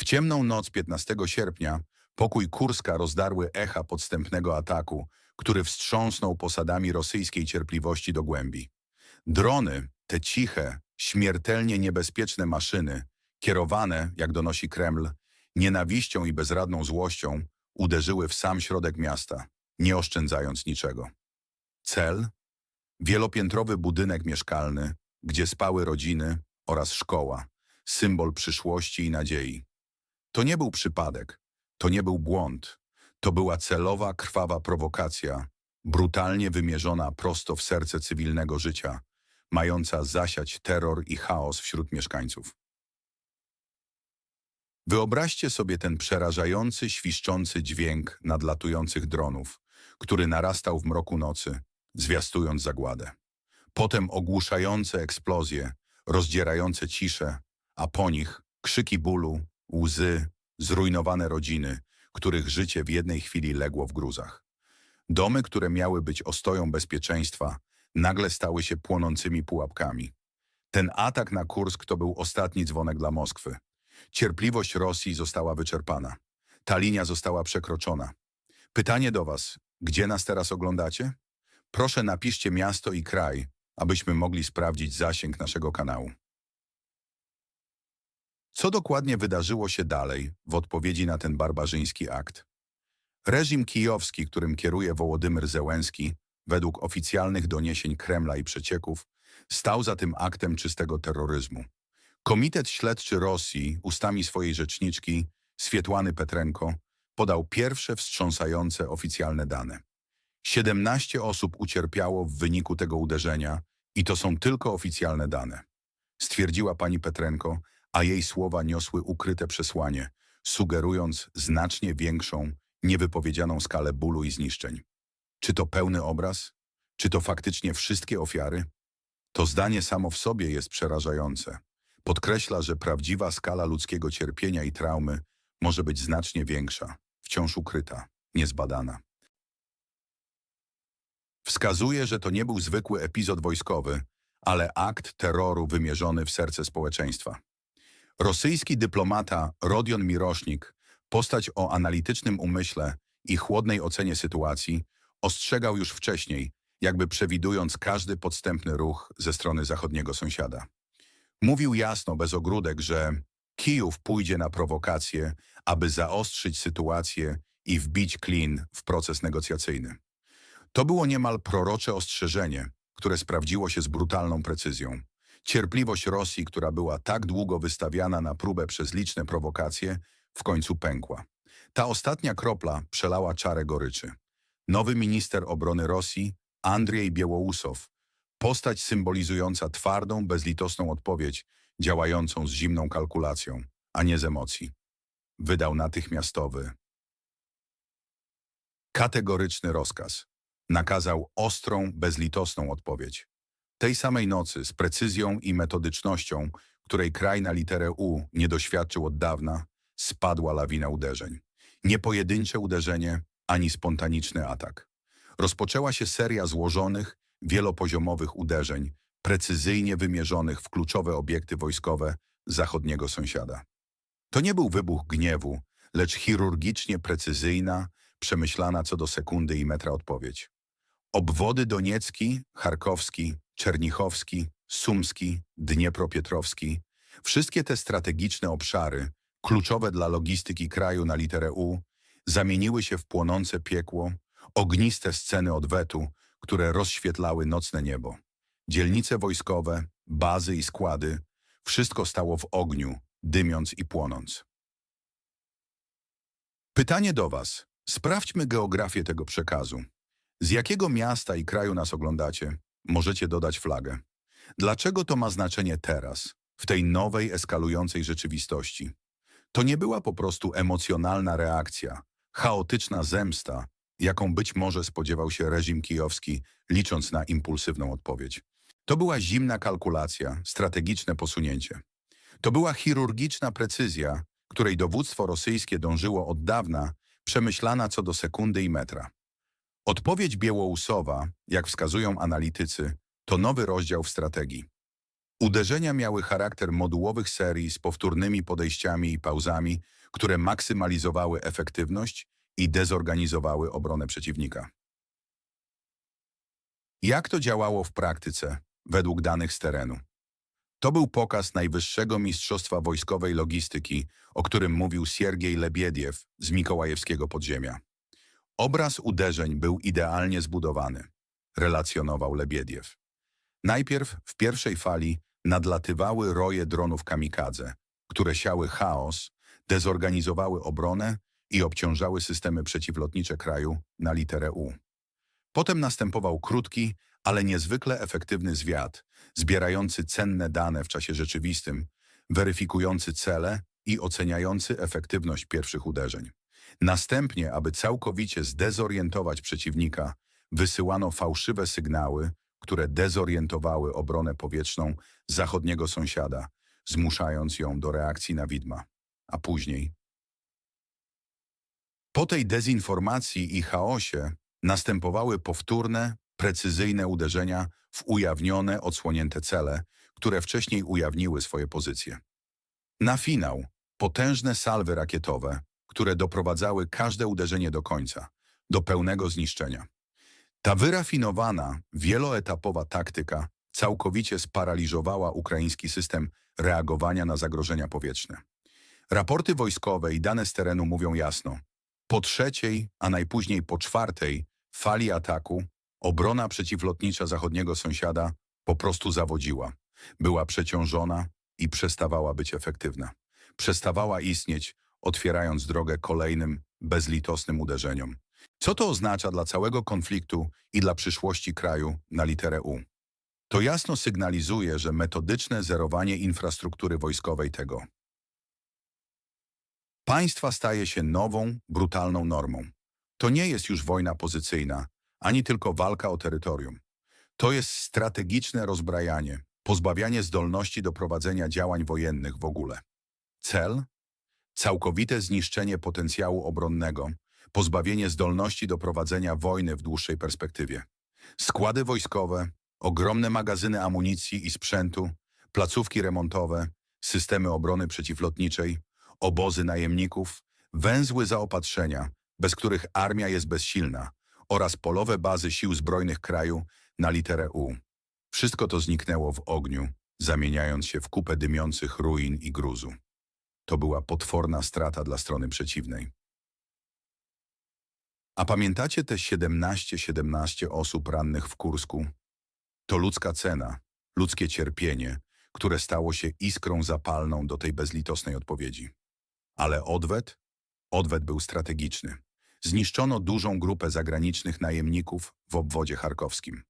W ciemną noc 15 sierpnia pokój Kurska rozdarły echa podstępnego ataku, który wstrząsnął posadami rosyjskiej cierpliwości do głębi. Drony, te ciche, śmiertelnie niebezpieczne maszyny, kierowane, jak donosi Kreml, nienawiścią i bezradną złością, uderzyły w sam środek miasta, nie oszczędzając niczego. Cel? Wielopiętrowy budynek mieszkalny, gdzie spały rodziny oraz szkoła, symbol przyszłości i nadziei. To nie był przypadek, to nie był błąd, to była celowa, krwawa prowokacja, brutalnie wymierzona prosto w serce cywilnego życia, mająca zasiać terror i chaos wśród mieszkańców. Wyobraźcie sobie ten przerażający, świszczący dźwięk nadlatujących dronów, który narastał w mroku nocy, zwiastując zagładę. Potem ogłuszające eksplozje, rozdzierające ciszę, a po nich krzyki bólu, łzy, zrujnowane rodziny, których życie w jednej chwili legło w gruzach. Domy, które miały być ostoją bezpieczeństwa, nagle stały się płonącymi pułapkami. Ten atak na Kursk to był ostatni dzwonek dla Moskwy. Cierpliwość Rosji została wyczerpana. Ta linia została przekroczona. Pytanie do Was, gdzie nas teraz oglądacie? Proszę napiszcie miasto i kraj, abyśmy mogli sprawdzić zasięg naszego kanału. Co dokładnie wydarzyło się dalej w odpowiedzi na ten barbarzyński akt? Reżim kijowski, którym kieruje Wołodymyr Zełenski, według oficjalnych doniesień Kremla i przecieków, stał za tym aktem czystego terroryzmu. Komitet Śledczy Rosji, ustami swojej rzeczniczki, Swietłany Petrenko, podał pierwsze wstrząsające oficjalne dane. 17 osób ucierpiało w wyniku tego uderzenia i to są tylko oficjalne dane. Stwierdziła pani Petrenko, a jej słowa niosły ukryte przesłanie, sugerując znacznie większą, niewypowiedzianą skalę bólu i zniszczeń. Czy to pełny obraz? Czy to faktycznie wszystkie ofiary? To zdanie samo w sobie jest przerażające. Podkreśla, że prawdziwa skala ludzkiego cierpienia i traumy może być znacznie większa, wciąż ukryta, niezbadana. Wskazuje, że to nie był zwykły epizod wojskowy, ale akt terroru wymierzony w serce społeczeństwa. Rosyjski dyplomata Rodion Mirosznik, postać o analitycznym umyśle i chłodnej ocenie sytuacji, ostrzegał już wcześniej, jakby przewidując każdy podstępny ruch ze strony zachodniego sąsiada. Mówił jasno, bez ogródek, że Kijów pójdzie na prowokację, aby zaostrzyć sytuację i wbić klin w proces negocjacyjny. To było niemal prorocze ostrzeżenie, które sprawdziło się z brutalną precyzją. Cierpliwość Rosji, która była tak długo wystawiana na próbę przez liczne prowokacje, w końcu pękła. Ta ostatnia kropla przelała czarę goryczy. Nowy minister obrony Rosji, Andrzej Biełołusow, postać symbolizująca twardą, bezlitosną odpowiedź, działającą z zimną kalkulacją, a nie z emocji. Wydał natychmiastowy, kategoryczny rozkaz. Nakazał ostrą, bezlitosną odpowiedź. Tej samej nocy, z precyzją i metodycznością, której kraj na literę U nie doświadczył od dawna, spadła lawina uderzeń. Nie pojedyncze uderzenie, ani spontaniczny atak. Rozpoczęła się seria złożonych, wielopoziomowych uderzeń, precyzyjnie wymierzonych w kluczowe obiekty wojskowe zachodniego sąsiada. To nie był wybuch gniewu, lecz chirurgicznie precyzyjna, przemyślana co do sekundy i metra odpowiedź. Obwody Doniecki, Charkowski, Czernichowski, Sumski, Dniepropietrowski, wszystkie te strategiczne obszary, kluczowe dla logistyki kraju na literę U, zamieniły się w płonące piekło, ogniste sceny odwetu, które rozświetlały nocne niebo. Dzielnice wojskowe, bazy i składy, wszystko stało w ogniu, dymiąc i płonąc. Pytanie do Was. Sprawdźmy geografię tego przekazu. Z jakiego miasta i kraju nas oglądacie? Możecie dodać flagę. Dlaczego to ma znaczenie teraz, w tej nowej, eskalującej rzeczywistości? To nie była po prostu emocjonalna reakcja, chaotyczna zemsta, jaką być może spodziewał się reżim kijowski, licząc na impulsywną odpowiedź. To była zimna kalkulacja, strategiczne posunięcie. To była chirurgiczna precyzja, której dowództwo rosyjskie dążyło od dawna, przemyślana co do sekundy i metra. Odpowiedź Biełołusowa, jak wskazują analitycy, to nowy rozdział w strategii. Uderzenia miały charakter modułowych serii z powtórnymi podejściami i pauzami, które maksymalizowały efektywność i dezorganizowały obronę przeciwnika. Jak to działało w praktyce, według danych z terenu? To był pokaz najwyższego mistrzostwa wojskowej logistyki, o którym mówił Siergiej Lebiediew z Mikołajewskiego Podziemia. Obraz uderzeń był idealnie zbudowany, relacjonował Lebiediew. Najpierw w pierwszej fali nadlatywały roje dronów kamikadze, które siały chaos, dezorganizowały obronę i obciążały systemy przeciwlotnicze kraju na literę U. Potem następował krótki, ale niezwykle efektywny zwiat, zbierający cenne dane w czasie rzeczywistym, weryfikujący cele i oceniający efektywność pierwszych uderzeń. Następnie, aby całkowicie zdezorientować przeciwnika, wysyłano fałszywe sygnały, które dezorientowały obronę powietrzną zachodniego sąsiada, zmuszając ją do reakcji na widma. A później... Po tej dezinformacji i chaosie następowały powtórne, precyzyjne uderzenia w ujawnione, odsłonięte cele, które wcześniej ujawniły swoje pozycje. Na finał potężne salwy rakietowe, które doprowadzały każde uderzenie do końca, do pełnego zniszczenia. Ta wyrafinowana, wieloetapowa taktyka całkowicie sparaliżowała ukraiński system reagowania na zagrożenia powietrzne. Raporty wojskowe i dane z terenu mówią jasno. Po trzeciej, a najpóźniej po czwartej fali ataku obrona przeciwlotnicza zachodniego sąsiada po prostu zawodziła. Była przeciążona i przestawała być efektywna. Przestawała istnieć, otwierając drogę kolejnym, bezlitosnym uderzeniom. Co to oznacza dla całego konfliktu i dla przyszłości kraju na literę U? To jasno sygnalizuje, że metodyczne zerowanie infrastruktury wojskowej tego państwa staje się nową, brutalną normą. To nie jest już wojna pozycyjna, ani tylko walka o terytorium. To jest strategiczne rozbrajanie, pozbawianie zdolności do prowadzenia działań wojennych w ogóle. Cel? Całkowite zniszczenie potencjału obronnego, pozbawienie zdolności do prowadzenia wojny w dłuższej perspektywie. Składy wojskowe, ogromne magazyny amunicji i sprzętu, placówki remontowe, systemy obrony przeciwlotniczej, obozy najemników, węzły zaopatrzenia, bez których armia jest bezsilna, oraz polowe bazy sił zbrojnych kraju na literę U. Wszystko to zniknęło w ogniu, zamieniając się w kupę dymiących ruin i gruzu. To była potworna strata dla strony przeciwnej. A pamiętacie te 17-17 osób rannych w Kursku? To ludzka cena, ludzkie cierpienie, które stało się iskrą zapalną do tej bezlitosnej odpowiedzi. Ale odwet? Odwet był strategiczny. Zniszczono dużą grupę zagranicznych najemników w obwodzie charkowskim.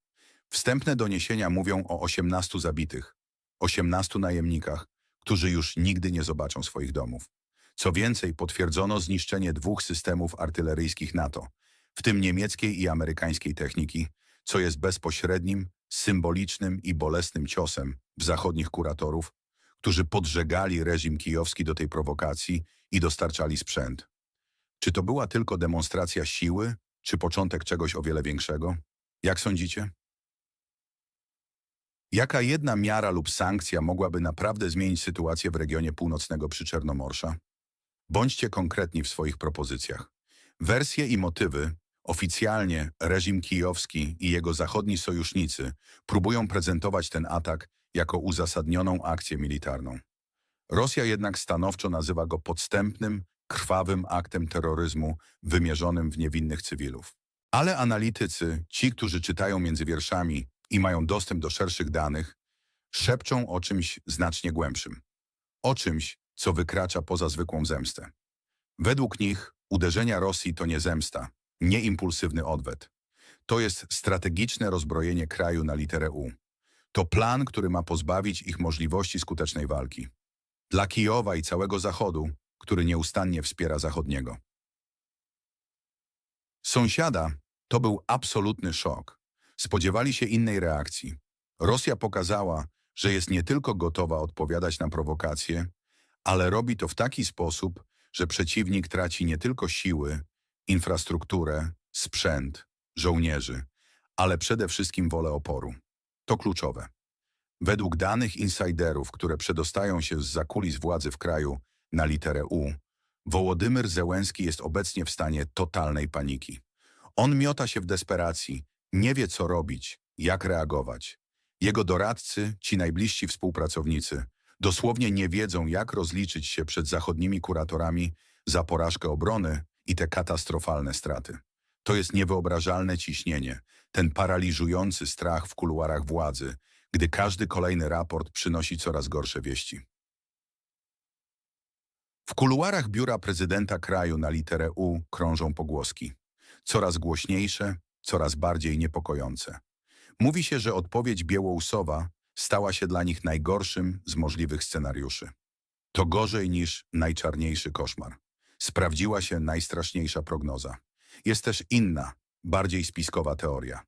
Wstępne doniesienia mówią o 18 zabitych, 18 najemnikach, którzy już nigdy nie zobaczą swoich domów. Co więcej, potwierdzono zniszczenie dwóch systemów artyleryjskich NATO, w tym niemieckiej i amerykańskiej techniki, co jest bezpośrednim, symbolicznym i bolesnym ciosem w zachodnich kuratorów, którzy podżegali reżim kijowski do tej prowokacji i dostarczali sprzęt. Czy to była tylko demonstracja siły, czy początek czegoś o wiele większego? Jak sądzicie? Jaka jedna miara lub sankcja mogłaby naprawdę zmienić sytuację w regionie północnego Przyczernomorsza? Bądźcie konkretni w swoich propozycjach. Wersje i motywy Oficjalnie reżim kijowski i jego zachodni sojusznicy próbują prezentować ten atak jako uzasadnioną akcję militarną. Rosja jednak stanowczo nazywa go podstępnym, krwawym aktem terroryzmu wymierzonym w niewinnych cywilów. Ale analitycy, ci, którzy czytają między wierszami i mają dostęp do szerszych danych, szepczą o czymś znacznie głębszym. O czymś, co wykracza poza zwykłą zemstę. Według nich uderzenia Rosji to nie zemsta, Nieimpulsywny odwet. To jest strategiczne rozbrojenie kraju na literę U. To plan, który ma pozbawić ich możliwości skutecznej walki. Dla Kijowa i całego Zachodu, który nieustannie wspiera Zachodniego. Sąsiada to był absolutny szok. Spodziewali się innej reakcji. Rosja pokazała, że jest nie tylko gotowa odpowiadać na prowokacje, ale robi to w taki sposób, że przeciwnik traci nie tylko siły, infrastrukturę, sprzęt, żołnierzy, ale przede wszystkim wolę oporu. To kluczowe. Według danych insiderów, które przedostają się z zakulis władzy w kraju na literę U, Wołodymyr Zełenski jest obecnie w stanie totalnej paniki. On miota się w desperacji, nie wie co robić, jak reagować. Jego doradcy, ci najbliżsi współpracownicy, dosłownie nie wiedzą, jak rozliczyć się przed zachodnimi kuratorami za porażkę obrony i te katastrofalne straty. To jest niewyobrażalne ciśnienie, ten paraliżujący strach w kuluarach władzy, gdy każdy kolejny raport przynosi coraz gorsze wieści. W kuluarach biura prezydenta kraju na literę U krążą pogłoski. Coraz głośniejsze, coraz bardziej niepokojące. Mówi się, że odpowiedź Białousowa stała się dla nich najgorszym z możliwych scenariuszy. To gorzej niż najczarniejszy koszmar. Sprawdziła się najstraszniejsza prognoza. Jest też inna, bardziej spiskowa teoria.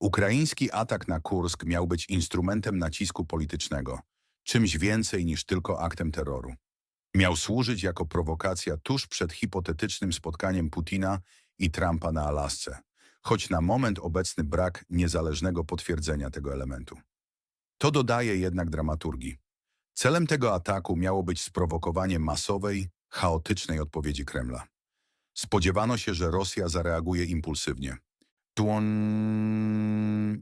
Ukraiński atak na Kursk miał być instrumentem nacisku politycznego, czymś więcej niż tylko aktem terroru. Miał służyć jako prowokacja tuż przed hipotetycznym spotkaniem Putina i Trumpa na Alasce, choć na moment obecny brak niezależnego potwierdzenia tego elementu. To dodaje jednak dramaturgii. Celem tego ataku miało być sprowokowanie masowej, chaotycznej odpowiedzi Kremla. Spodziewano się, że Rosja zareaguje impulsywnie. Tuon...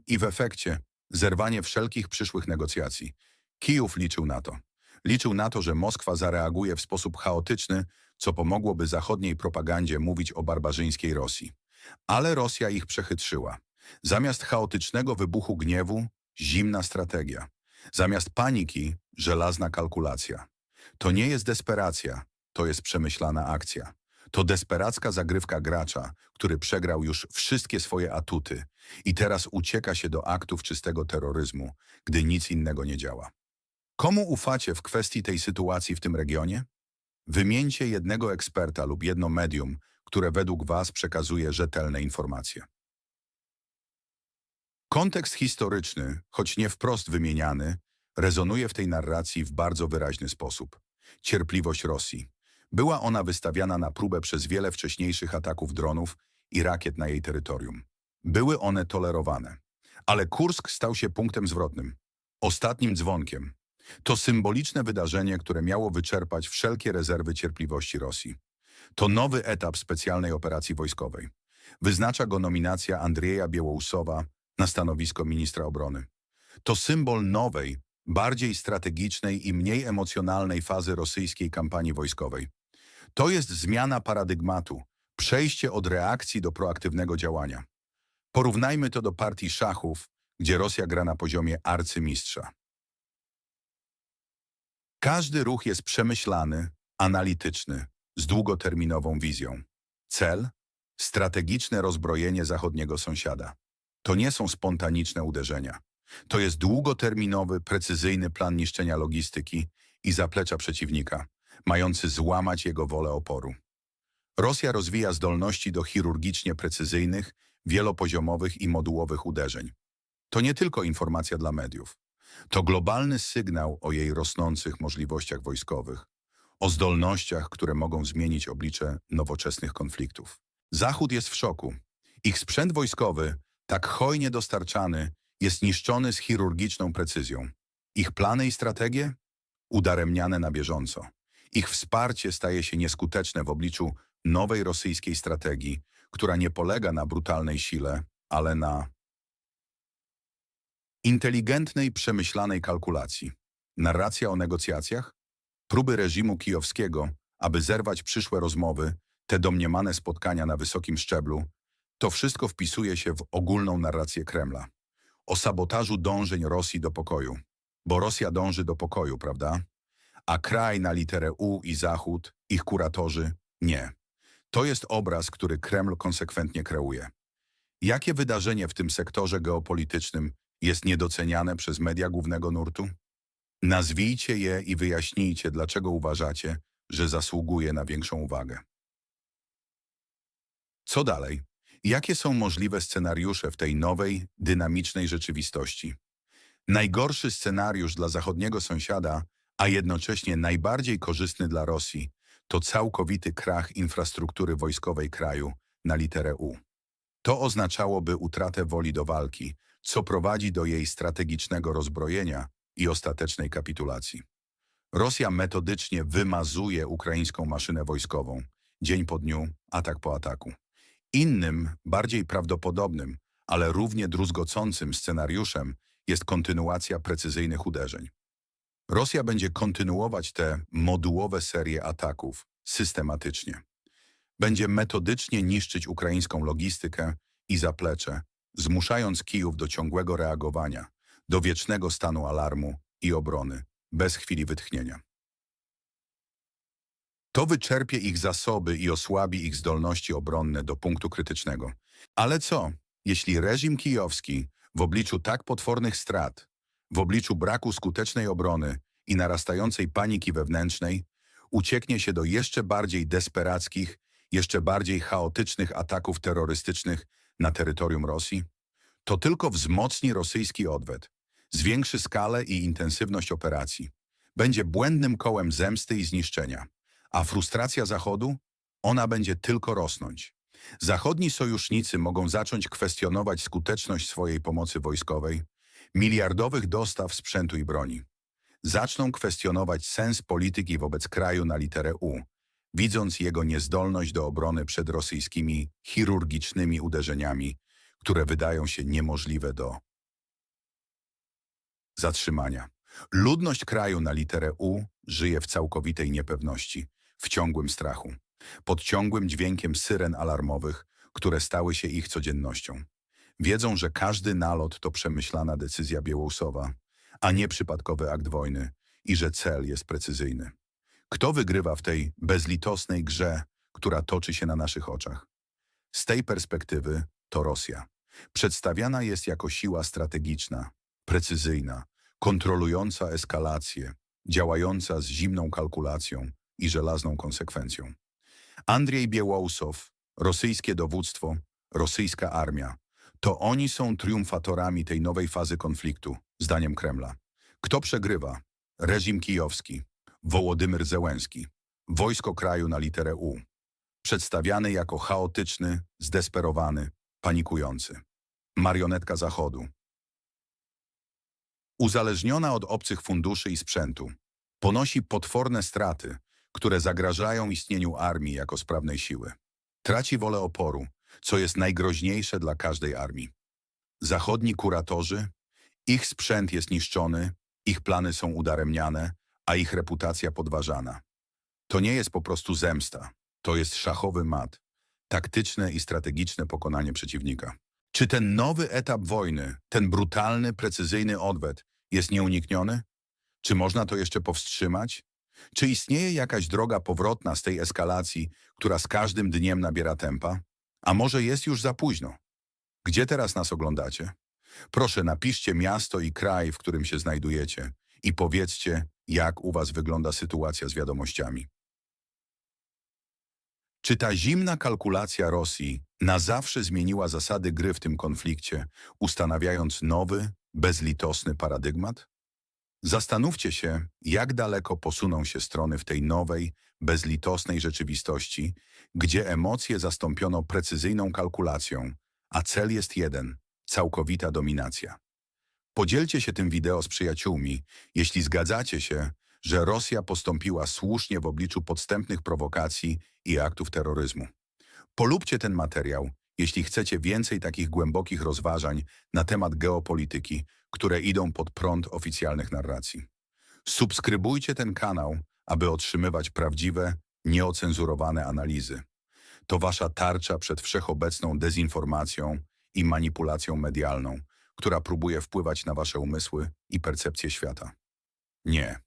I w efekcie zerwanie wszelkich przyszłych negocjacji. Kijów liczył na to. Liczył na to, że Moskwa zareaguje w sposób chaotyczny, co pomogłoby zachodniej propagandzie mówić o barbarzyńskiej Rosji. Ale Rosja ich przechytrzyła. Zamiast chaotycznego wybuchu gniewu, zimna strategia. Zamiast paniki, żelazna kalkulacja. To nie jest desperacja, to jest przemyślana akcja. To desperacka zagrywka gracza, który przegrał już wszystkie swoje atuty i teraz ucieka się do aktów czystego terroryzmu, gdy nic innego nie działa. Komu ufacie w kwestii tej sytuacji w tym regionie? Wymieńcie jednego eksperta lub jedno medium, które według Was przekazuje rzetelne informacje. Kontekst historyczny, choć nie wprost wymieniany, rezonuje w tej narracji w bardzo wyraźny sposób. Cierpliwość Rosji. Była ona wystawiana na próbę przez wiele wcześniejszych ataków dronów i rakiet na jej terytorium. Były one tolerowane. Ale Kursk stał się punktem zwrotnym. Ostatnim dzwonkiem. To symboliczne wydarzenie, które miało wyczerpać wszelkie rezerwy cierpliwości Rosji. To nowy etap specjalnej operacji wojskowej. Wyznacza go nominacja Andrzeja Białousowa na stanowisko ministra obrony. To symbol nowej, bardziej strategicznej i mniej emocjonalnej fazy rosyjskiej kampanii wojskowej. To jest zmiana paradygmatu, przejście od reakcji do proaktywnego działania. Porównajmy to do partii szachów, gdzie Rosja gra na poziomie arcymistrza. Każdy ruch jest przemyślany, analityczny, z długoterminową wizją. Cel? Strategiczne rozbrojenie zachodniego sąsiada. To nie są spontaniczne uderzenia. To jest długoterminowy, precyzyjny plan niszczenia logistyki i zaplecza przeciwnika, mający złamać jego wolę oporu. Rosja rozwija zdolności do chirurgicznie precyzyjnych, wielopoziomowych i modułowych uderzeń. To nie tylko informacja dla mediów. To globalny sygnał o jej rosnących możliwościach wojskowych, o zdolnościach, które mogą zmienić oblicze nowoczesnych konfliktów. Zachód jest w szoku. Ich sprzęt wojskowy, tak hojnie dostarczany, jest niszczony z chirurgiczną precyzją. Ich plany i strategie? Udaremniane na bieżąco. Ich wsparcie staje się nieskuteczne w obliczu nowej rosyjskiej strategii, która nie polega na brutalnej sile, ale na inteligentnej, przemyślanej kalkulacji. Narracja o negocjacjach? Próby reżimu kijowskiego, aby zerwać przyszłe rozmowy, te domniemane spotkania na wysokim szczeblu, to wszystko wpisuje się w ogólną narrację Kremla. O sabotażu dążeń Rosji do pokoju. Bo Rosja dąży do pokoju, prawda? A kraj na literę U i Zachód, ich kuratorzy, nie. To jest obraz, który Kreml konsekwentnie kreuje. Jakie wydarzenie w tym sektorze geopolitycznym jest niedoceniane przez media głównego nurtu? Nazwijcie je i wyjaśnijcie, dlaczego uważacie, że zasługuje na większą uwagę. Co dalej? Jakie są możliwe scenariusze w tej nowej, dynamicznej rzeczywistości? Najgorszy scenariusz dla zachodniego sąsiada, a jednocześnie najbardziej korzystny dla Rosji, to całkowity krach infrastruktury wojskowej kraju na literę U. To oznaczałoby utratę woli do walki, co prowadzi do jej strategicznego rozbrojenia i ostatecznej kapitulacji. Rosja metodycznie wymazuje ukraińską maszynę wojskową, dzień po dniu, atak po ataku. Innym, bardziej prawdopodobnym, ale równie druzgocącym scenariuszem jest kontynuacja precyzyjnych uderzeń. Rosja będzie kontynuować te modułowe serie ataków systematycznie. Będzie metodycznie niszczyć ukraińską logistykę i zaplecze, zmuszając Kijów do ciągłego reagowania, do wiecznego stanu alarmu i obrony, bez chwili wytchnienia. To wyczerpie ich zasoby i osłabi ich zdolności obronne do punktu krytycznego. Ale co, jeśli reżim kijowski w obliczu tak potwornych strat, w obliczu braku skutecznej obrony i narastającej paniki wewnętrznej, ucieknie się do jeszcze bardziej desperackich, jeszcze bardziej chaotycznych ataków terrorystycznych na terytorium Rosji? To tylko wzmocni rosyjski odwet, zwiększy skalę i intensywność operacji, będzie błędnym kołem zemsty i zniszczenia. A frustracja Zachodu? Ona będzie tylko rosnąć. Zachodni sojusznicy mogą zacząć kwestionować skuteczność swojej pomocy wojskowej, miliardowych dostaw sprzętu i broni. Zaczną kwestionować sens polityki wobec kraju na literę U, widząc jego niezdolność do obrony przed rosyjskimi chirurgicznymi uderzeniami, które wydają się niemożliwe do zatrzymania. Ludność kraju na literę U żyje w całkowitej niepewności, w ciągłym strachu, pod ciągłym dźwiękiem syren alarmowych, które stały się ich codziennością. Wiedzą, że każdy nalot to przemyślana decyzja Białorusowa, a nie przypadkowy akt wojny i że cel jest precyzyjny. Kto wygrywa w tej bezlitosnej grze, która toczy się na naszych oczach? Z tej perspektywy to Rosja. Przedstawiana jest jako siła strategiczna, precyzyjna, kontrolująca eskalację, działająca z zimną kalkulacją i żelazną konsekwencją. Andrzej Białorusow, rosyjskie dowództwo, rosyjska armia, to oni są triumfatorami tej nowej fazy konfliktu, zdaniem Kremla. Kto przegrywa? Reżim kijowski, Wołodymyr Zełenski, wojsko kraju na literę U, przedstawiany jako chaotyczny, zdesperowany, panikujący. Marionetka Zachodu. Uzależniona od obcych funduszy i sprzętu, ponosi potworne straty, które zagrażają istnieniu armii jako sprawnej siły. Traci wolę oporu, co jest najgroźniejsze dla każdej armii. Zachodni kuratorzy, ich sprzęt jest niszczony, ich plany są udaremniane, a ich reputacja podważana. To nie jest po prostu zemsta, to jest szachowy mat, taktyczne i strategiczne pokonanie przeciwnika. Czy ten nowy etap wojny, ten brutalny, precyzyjny odwet jest nieunikniony? Czy można to jeszcze powstrzymać? Czy istnieje jakaś droga powrotna z tej eskalacji, która z każdym dniem nabiera tempa? A może jest już za późno? Gdzie teraz nas oglądacie? Proszę napiszcie miasto i kraj, w którym się znajdujecie i powiedzcie, jak u was wygląda sytuacja z wiadomościami. Czy ta zimna kalkulacja Rosji na zawsze zmieniła zasady gry w tym konflikcie, ustanawiając nowy, bezlitosny paradygmat? Zastanówcie się, jak daleko posuną się strony w tej nowej, bezlitosnej rzeczywistości, gdzie emocje zastąpiono precyzyjną kalkulacją, a cel jest jeden – całkowita dominacja. Podzielcie się tym wideo z przyjaciółmi, jeśli zgadzacie się, że Rosja postąpiła słusznie w obliczu podstępnych prowokacji i aktów terroryzmu. Polubcie ten materiał, jeśli chcecie więcej takich głębokich rozważań na temat geopolityki, które idą pod prąd oficjalnych narracji. Subskrybujcie ten kanał, aby otrzymywać prawdziwe, nieocenzurowane analizy. To wasza tarcza przed wszechobecną dezinformacją i manipulacją medialną, która próbuje wpływać na wasze umysły i percepcję świata. Nie.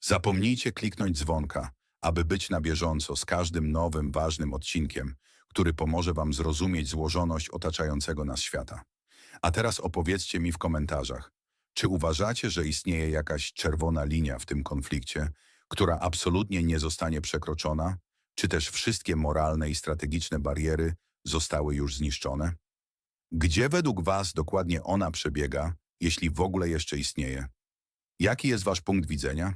Zapomnijcie kliknąć dzwonka, aby być na bieżąco z każdym nowym, ważnym odcinkiem, który pomoże wam zrozumieć złożoność otaczającego nas świata. A teraz opowiedzcie mi w komentarzach, czy uważacie, że istnieje jakaś czerwona linia w tym konflikcie, która absolutnie nie zostanie przekroczona, czy też wszystkie moralne i strategiczne bariery zostały już zniszczone? Gdzie według Was dokładnie ona przebiega, jeśli w ogóle jeszcze istnieje? Jaki jest Wasz punkt widzenia?